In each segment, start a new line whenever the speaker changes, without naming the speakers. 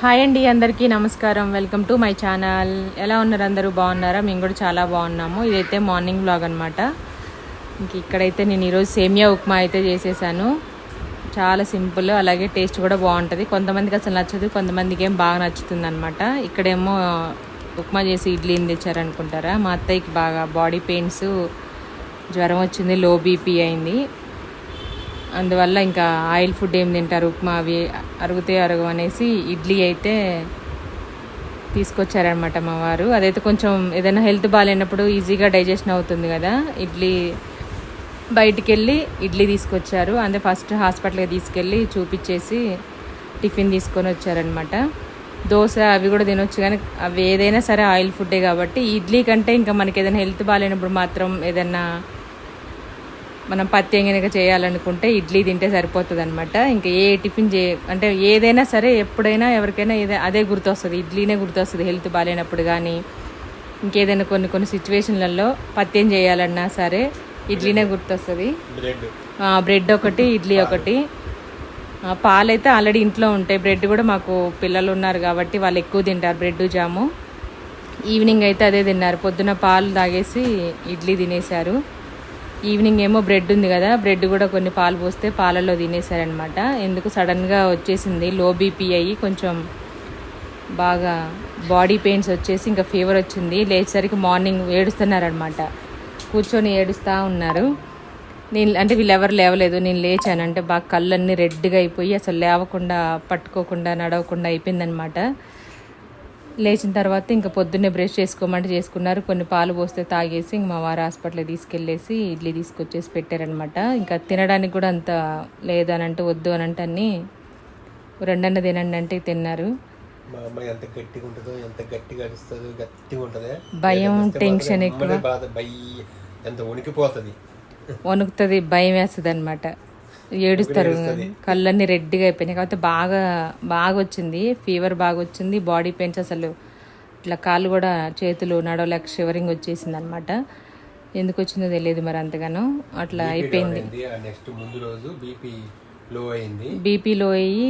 Hi అండి అందరికీ నమస్కారం. వెల్కమ్ టు మై ఛానల్ ఎలా ఉన్నారు అందరూ? బాగున్నారా? మేము కూడా చాలా బాగున్నాము. ఇదైతే మార్నింగ్ బ్లాగ్ అనమాట ఇంక ఇక్కడైతే నేను ఈరోజు సేమియా ఉప్మా అయితే చేసేసాను. చాలా సింపుల్ అలాగే టేస్ట్ కూడా బాగుంటుంది. కొంతమందికి అసలు నచ్చదు కొంతమందికి ఏం బాగా నచ్చుతుంది అనమాట ఇక్కడేమో ఉప్మా చేసి ఇడ్లీని తెచ్చారనుకుంటారా? మా అత్తయ్యకి బాగా బాడీ పెయిన్స్ జ్వరం వచ్చింది లో బీపీ అయింది. అందువల్ల ఇంకా ఆయిల్ ఫుడ్ ఏం తింటారు? ఉప్మా అవి అరుగుతే అరుగు అనేసి ఇడ్లీ అయితే తీసుకొచ్చారనమాట మా వారు. అదైతే కొంచెం ఏదైనా హెల్త్ బాగాలేనప్పుడు ఈజీగా డైజెషన్ అవుతుంది కదా. ఇడ్లీ బయటికి వెళ్ళి ఇడ్లీ తీసుకొచ్చారు. అంటే ఫస్ట్ హాస్పిటల్కి తీసుకెళ్ళి చూపించేసి టిఫిన్ తీసుకొని వచ్చారనమాట దోశ అవి కూడా తినొచ్చు కానీ అవి ఏదైనా సరే ఆయిల్ ఫుడ్డే కాబట్టి ఇడ్లీ కంటే ఇంకా మనకి ఏదైనా హెల్త్ బాగాలేనప్పుడు మాత్రం ఏదైనా మనం పత్యం కనుక చేయాలనుకుంటే ఇడ్లీ తింటే సరిపోతుంది అనమాట ఇంకా ఏ టిఫిన్ చే అంటే ఏదైనా సరే ఎప్పుడైనా ఎవరికైనా ఏదే అదే గుర్తొస్తుంది. ఇడ్లీనే గుర్తొస్తుంది హెల్త్ బాగాలేనప్పుడు కానీ ఇంకేదైనా కొన్ని కొన్ని సిచ్యువేషన్లలో పత్యం చేయాలన్నా సరే ఇడ్లీనే గుర్తొస్తుంది.
బ్రెడ్.
ఒకటి ఇడ్లీ ఒకటి. పాలైతే ఆల్రెడీ ఇంట్లో ఉంటాయి. బ్రెడ్ కూడా మాకు పిల్లలు ఉన్నారు కాబట్టి వాళ్ళు ఎక్కువ తింటారు బ్రెడ్ జాము. ఈవినింగ్ అయితే అదే తిన్నారు. పొద్దున పాలు తాగేసి ఇడ్లీ తినేశారు. ఈవినింగ్ ఏమో బ్రెడ్ ఉంది కదా బ్రెడ్ కూడా కొన్ని పాలు పోస్తే పాలల్లో తినేశారనమాట ఎందుకు సడన్గా వచ్చేసింది? లో బీపీ అయ్యి కొంచెం బాగా బాడీ పెయిన్స్ వచ్చేసి ఇంకా ఫీవర్ వచ్చింది. లేచేసరికి మార్నింగ్ ఏడుస్తున్నారనమాట కూర్చొని ఏడుస్తూ ఉన్నారు. నేను అంటే వీళ్ళు ఎవరు లేవలేదు. నేను లేచాను. అంటే బాగా కళ్ళన్నీ రెడ్గా అయిపోయి అసలు లేవకుండా పట్టుకోకుండా నడవకుండా అయిపోయిందనమాట లేచిన తర్వాత ఇంకా పొద్దున్నే బ్రష్ చేసుకోమంటే చేసుకున్నారు. కొన్ని పాలు పోస్తే తాగేసి ఇంక మా వారు హాస్పిటల్కి తీసుకెళ్ళేసి ఇడ్లీ తీసుకొచ్చేసి పెట్టారనమాట ఇంకా తినడానికి కూడా అంత లేదు అని అంటే వద్దు అని అంటే అన్ని రెండన్న తినండి అంటే తిన్నారు. భయం, టెన్షన్ ఎక్కువ. వణుకుతుంది భయం వేస్తుంది అనమాట ఏడుస్తారు. కళ్ళన్నీ రెడ్గా అయిపోయినాయి. కాబట్టి బాగా బాగా వచ్చింది. ఫీవర్ బాగా వచ్చింది. బాడీ పెయిన్స్ అసలు ఇట్లా కాళ్ళు కూడా చేతులు నడవలేక షివరింగ్ వచ్చేసింది అనమాట ఎందుకు వచ్చిందో తెలియదు మరి అంతగానో. అట్లా అయిపోయింది.
నెక్స్ట్ ముందు రోజు బీపీ లో అయింది.
అయ్యి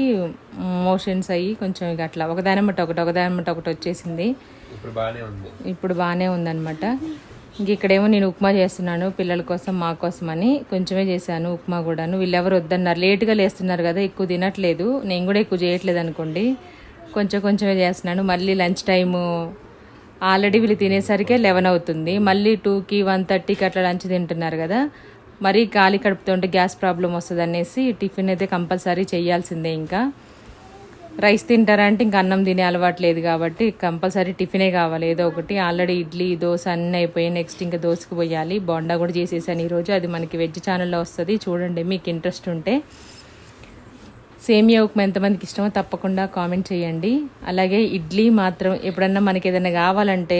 మోషన్స్ అయ్యి కొంచెం ఇక అట్లా ఒకదానమ్మట ఒకటి ఒకదానమ్మట ఒకటి వచ్చేసింది.
ఇప్పుడు బాగానే ఉంది.
ఇప్పుడు బాగానే ఉందన్నమాట. ఇంక ఇక్కడేమో నేను ఉప్మా చేస్తున్నాను పిల్లల కోసం మా కోసం అని కొంచెమే చేశాను ఉప్మా కూడాను. వీళ్ళెవరు వద్దన్నారు లేట్గా లేస్తున్నారు కదా ఎక్కువ తినట్లేదు. నేను కూడా ఎక్కువ చేయట్లేదు అనుకోండి. కొంచెం కొంచెమే చేస్తున్నాను. మళ్ళీ లంచ్ టైము ఆల్రెడీ వీళ్ళు తినేసరికే లెవెన్ అవుతుంది. మళ్ళీ టూకి వన్ థర్టీకి అట్లా లంచ్ తింటున్నారు కదా. మరీ గాలి కడుపుతుంటే గ్యాస్ ప్రాబ్లం వస్తుంది అనేసి టిఫిన్ అయితే కంపల్సరీ చేయాల్సిందే ఇంకా. రైస్ తింటారా అంటే ఇంకా అన్నం తినే అలవాటు లేదు కాబట్టి కంపల్సరీ టిఫినే కావాలి. ఏదో ఒకటి ఆల్రెడీ ఇడ్లీ దోశ అన్నీ అయిపోయి నెక్స్ట్ ఇంకా దోశకు పోయాలి. బొండా కూడా చేసేసాను ఈరోజు. అది మనకి వెజ్ ఛానల్లో వస్తుంది. చూడండి మీకు ఇంట్రెస్ట్ ఉంటే సేమియా ఉప్మా ఎంతమందికి ఇష్టమో తప్పకుండా కామెంట్ చేయండి. అలాగే ఇడ్లీ మాత్రం ఎప్పుడన్నా మనకి ఏదైనా కావాలంటే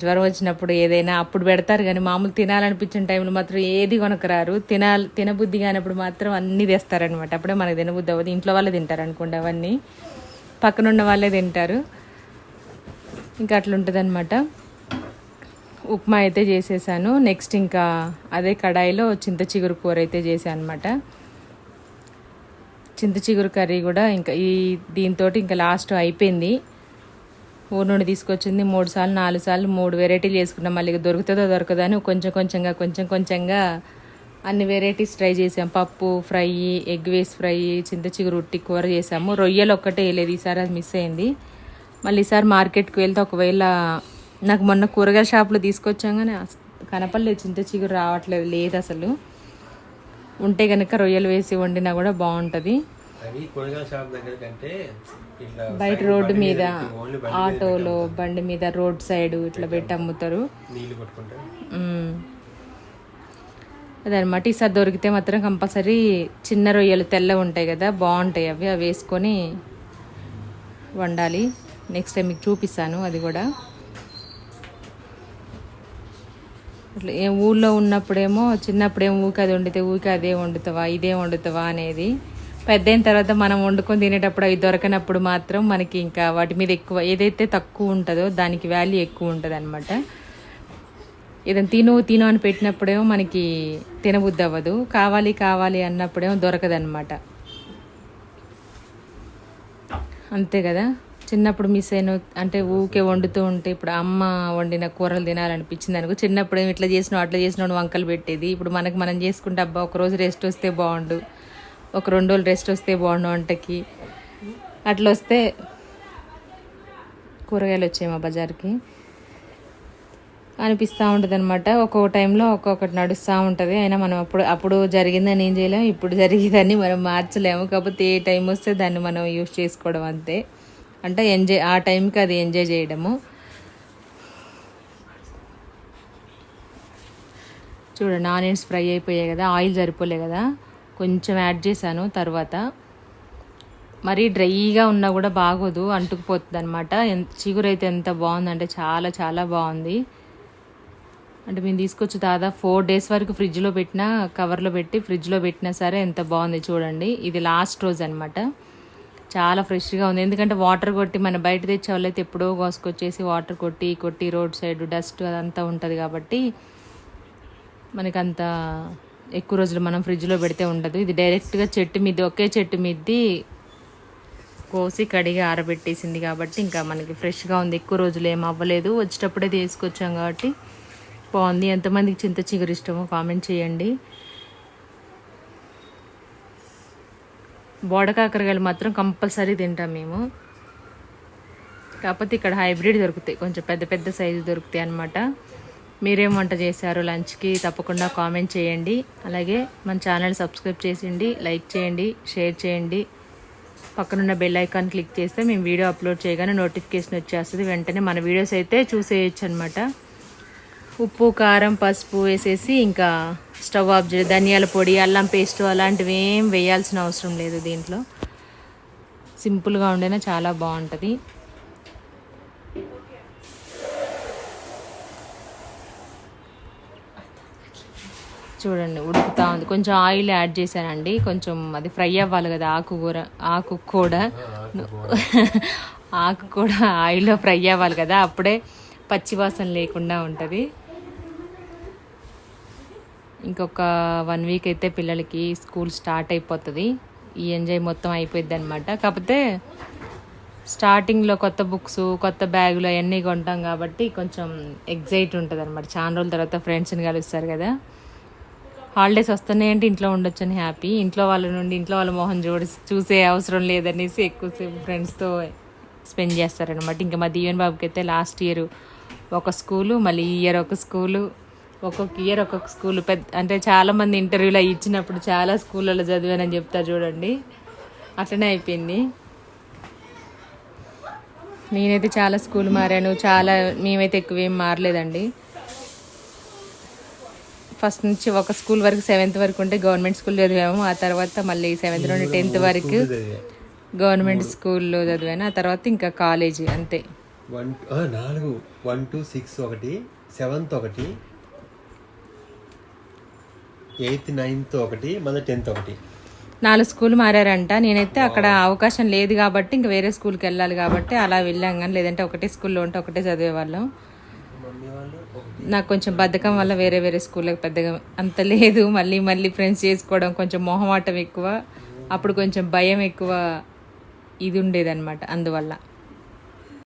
జ్వరం వచ్చినప్పుడు ఏదైనా అప్పుడు పెడతారు కానీ మామూలు తినాలనిపించిన టైంలో మాత్రం ఏది కొనకరారు. తినాలి తినబుద్ధి కానప్పుడు మాత్రం అన్నీ తెస్తారనమాట అప్పుడే మనకి తినబుద్ధి అవ్వదు. ఇంట్లో వాళ్ళే తింటారు అనుకోండి అవన్నీ. పక్కనున్న వాళ్ళే తింటారు. ఇంకా అట్లుంటుంది ఉప్మా అయితే చేసేసాను. నెక్స్ట్ ఇంకా అదే కడాయిలో చింత చిగురు కూర అయితే చేశాను అనమాట చింత చిగురు కర్రీ కూడా ఇంకా ఈ దీంతో ఇంకా లాస్ట్ అయిపోయింది. ఊరు నుండి తీసుకొచ్చింది మూడు సార్లు నాలుగు సార్లు మూడు వెరైటీలు చేసుకున్నాం. మళ్ళీ దొరుకుతుందో దొరకదో అని కొంచెం కొంచెంగా కొంచెం కొంచెంగా అన్ని వెరైటీస్ ట్రై చేసాం. పప్పు ఫ్రై ఎగ్ వేస్ ఫ్రై చింత చిగురు ఉట్టి కూర చేసాము. రొయ్యలు ఒక్కటే వేయలేదు. ఈసారి అది మిస్ అయింది. మళ్ళీ ఈసారి మార్కెట్కి వెళ్తే ఒకవేళ నాకు మొన్న కూరగాయల షాప్లో తీసుకొచ్చాం కానీ కనపడలేదు. చింత చిగురు రావట్లేదు లేదు అసలు. ఉంటే కనుక రొయ్యలు వేసి వండినా కూడా బాగుంటుంది. బయట రోడ్డు మీద ఆటోలో బండి మీద రోడ్ సైడ్ ఇట్లా పెట్టి అమ్ముతారు. అదనమాట ఈసారి దొరికితే మాత్రం కంపల్సరీ చిన్న రొయ్యలు తెల్ల ఉంటాయి కదా బాగుంటాయి అవి. అవి వేసుకొని వండాలి. నెక్స్ట్ టైం మీకు చూపిస్తాను అది కూడా. అట్లా ఏ ఊళ్ళో ఉన్నప్పుడేమో చిన్నప్పుడేమో ఊరికి అది వండితే ఊరికి అదే వండుతావా ఇదే వండుతావా అనేది. పెద్ద అయిన తర్వాత మనం వండుకొని తినేటప్పుడు అవి దొరకనప్పుడు మాత్రం మనకి ఇంకా వాటి మీద ఎక్కువ ఏదైతే తక్కువ ఉంటుందో దానికి వాల్యూ ఎక్కువ ఉంటుంది అనమాట ఏదైనా తిను తిను అని పెట్టినప్పుడేమో మనకి తినబుద్ధి అవ్వదు కావాలి కావాలి అన్నప్పుడేమో దొరకదనమాట అంతే కదా? చిన్నప్పుడు మిస్ అయిన అంటే ఊకే వండుతూ ఉంటే ఇప్పుడు అమ్మ వండిన కూరలు తినాలనిపించింది అనుకో చిన్నప్పుడు ఏమి ఇట్లా చేసినావు అట్లా చేసినాడు వంకలు పెట్టేది. ఇప్పుడు మనకు మనం చేసుకుంటే అబ్బా ఒక రోజు రెస్ట్ వస్తే బాగుండు. ఒక రెండు రోజులు రెస్ట్ వస్తే బాగుండు వంటకి. అట్లా వస్తే కూరగాయలు వచ్చాయి మా బజార్కి. అనిపిస్తూ ఉంటుంది అనమాట ఒక్కొక్క టైంలో ఒక్కొక్కటి నడుస్తూ ఉంటుంది. అయినా మనం అప్పుడు అప్పుడు జరిగిందని ఏం చేయలేము ఇప్పుడు జరిగేదాన్ని మనం మార్చలేము. కాకపోతే ఏ టైం వస్తే దాన్ని మనం యూస్ చేసుకోవడం అంతే. అంటే ఎంజాయ్ ఆ టైంకి అది ఎంజాయ్ చేయడము. చూడండి ఆనియన్స్ ఫ్రై అయిపోయాయి కదా ఆయిల్ సరిపోలే కదా. కొంచెం యాడ్ చేశాను తర్వాత. మరీ డ్రైగా ఉన్నా కూడా బాగోదు అంటుకుపోతుంది అనమాట చిగురు అయితే ఎంత బాగుందంటే చాలా చాలా బాగుంది. అంటే మేము తీసుకొచ్చి దాదాపు ఫోర్ డేస్ వరకు ఫ్రిడ్జ్లో పెట్టినా కవర్లో పెట్టి ఫ్రిడ్జ్లో పెట్టినా సరే ఎంత బాగుంది చూడండి. ఇది లాస్ట్ రోజు అనమాట చాలా ఫ్రెష్గా ఉంది. ఎందుకంటే వాటర్ కొట్టి మన బయట తెచ్చే వాళ్ళైతే ఎప్పుడో కోసుకొచ్చేసి వాటర్ కొట్టి కొట్టి రోడ్ సైడ్ డస్ట్ అదంతా ఉంటుంది కాబట్టి మనకంత ఎక్కువ రోజులు మనం ఫ్రిడ్జ్లో పెడితే ఉండదు. ఇది డైరెక్ట్గా చెట్టు మీద ఒకే చెట్టు మీద్ది కోసి కడిగి ఆరబెట్టేసింది కాబట్టి ఇంకా మనకి ఫ్రెష్గా ఉంది. ఎక్కువ రోజులు ఏం అవ్వలేదు. వచ్చేటప్పుడే తీసుకొచ్చాం కాబట్టి బాగుంది. ఎంతమందికి చింత చిగురు ఇష్టమో కామెంట్ చేయండి. బోడకాకరకాయలు మాత్రం కంపల్సరీ తింటాం మేము. కాకపోతే ఇక్కడ హైబ్రిడ్ దొరుకుతాయి. కొంచెం పెద్ద పెద్ద సైజు దొరుకుతాయి అన్నమాట. మీరేం వంట చేశారు లంచ్కి తప్పకుండా కామెంట్ చేయండి. అలాగే మన ఛానల్ సబ్స్క్రైబ్ చేసిండి లైక్ చేయండి షేర్ చేయండి. పక్కనున్న బెల్ ఐకాన్ క్లిక్ చేస్తే మేము వీడియో అప్లోడ్ చేయగానే నోటిఫికేషన్ వచ్చేస్తుంది. వెంటనే మన వీడియోస్ అయితే చూసేయచ్చు అనమాట ఉప్పు కారం పసుపు వేసేసి ఇంకా స్టవ్ ఆఫ్ చేయాలి ధనియాల పొడి అల్లం పేస్ట్ అలాంటివి ఏం వేయాల్సిన అవసరం లేదు దీంట్లో. సింపుల్గా ఉండేనా చాలా బాగుంటుంది. చూడండి ఉడుకుతా ఉంది. కొంచెం ఆయిల్ యాడ్ చేశానండి. కొంచెం అది ఫ్రై అవ్వాలి కదా ఆకుకూర ఆకు కూడా. ఆకు కూడా ఆయిల్లో ఫ్రై అవ్వాలి కదా అప్పుడే పచ్చివాసన లేకుండా ఉంటుంది. ఇంకొక వన్ వీక్ అయితే పిల్లలకి స్కూల్ స్టార్ట్ అయిపోతుంది. ఈ ఎంజాయ్ మొత్తం అయిపోయింది అనమాట కాకపోతే స్టార్టింగ్లో కొత్త బుక్స్ కొత్త బ్యాగులు అవన్నీ కొంటాం కాబట్టి కొంచెం ఎగ్జైట్ ఉంటుంది అనమాట చాలా రోజుల తర్వాత ఫ్రెండ్స్ని కలుస్తారు కదా. హాలిడేస్ వస్తున్నాయంటే ఇంట్లో ఉండొచ్చు అని హ్యాపీ ఇంట్లో వాళ్ళ నుండి ఇంట్లో వాళ్ళ మొహం చూడ చూసే అవసరం లేదనేసి ఎక్కువసేపు ఫ్రెండ్స్తో స్పెండ్ చేస్తారనమాట ఇంకా మా దీవెన్ బాబుకి అయితే లాస్ట్ ఇయర్ ఒక స్కూలు మళ్ళీ ఈ ఇయర్ ఒక స్కూలు ఒక్కొక్క ఇయర్ ఒక్కొక్క స్కూల్ పెద్ద అంటే చాలామంది ఇంటర్వ్యూలో ఇచ్చినప్పుడు చాలా స్కూళ్ళలో చదివానని చెప్తారు చూడండి. అట్లనే అయిపోయింది. నేనైతే చాలా స్కూల్ మారాను. చాలా మేమైతే ఎక్కువ ఏం మారలేదండి. ఫస్ట్ నుంచి ఒక స్కూల్ వరకు సెవెంత్ వరకు ఉంటే గవర్నమెంట్ స్కూల్ చదివాము. ఆ తర్వాత మళ్ళీ సెవెంత్ నుండి టెన్త్ వరకు గవర్నమెంట్ స్కూల్లో చదివాను. ఆ తర్వాత ఇంకా కాలేజీ అంతే.
వన్ నాలుగు. వన్ టూ సిక్స్ ఒకటి సెవెంత్ ఒకటి ఎయిత్ నైన్త్ ఒకటి మళ్ళీ టెన్త్ ఒకటి.
నాలుగు స్కూల్ మారారంట. నేనైతే అక్కడ అవకాశం లేదు కాబట్టి ఇంకా వేరే స్కూల్కి వెళ్ళాలి కాబట్టి అలా వెళ్ళాం కానీ లేదంటే ఒకటే స్కూల్లో ఉంటే ఒకటే చదివేవాళ్ళం. నాకు కొంచెం బద్ధకం వల్ల వేరే వేరే స్కూళ్ళకి పెద్దగా అంత లేదు. మళ్ళీ మళ్ళీ ఫ్రెండ్స్ చేసుకోవడం కొంచెం మొహమాటం ఎక్కువ. అప్పుడు కొంచెం భయం ఎక్కువ. ఇది ఉండేదన్నమాట అందువల్ల.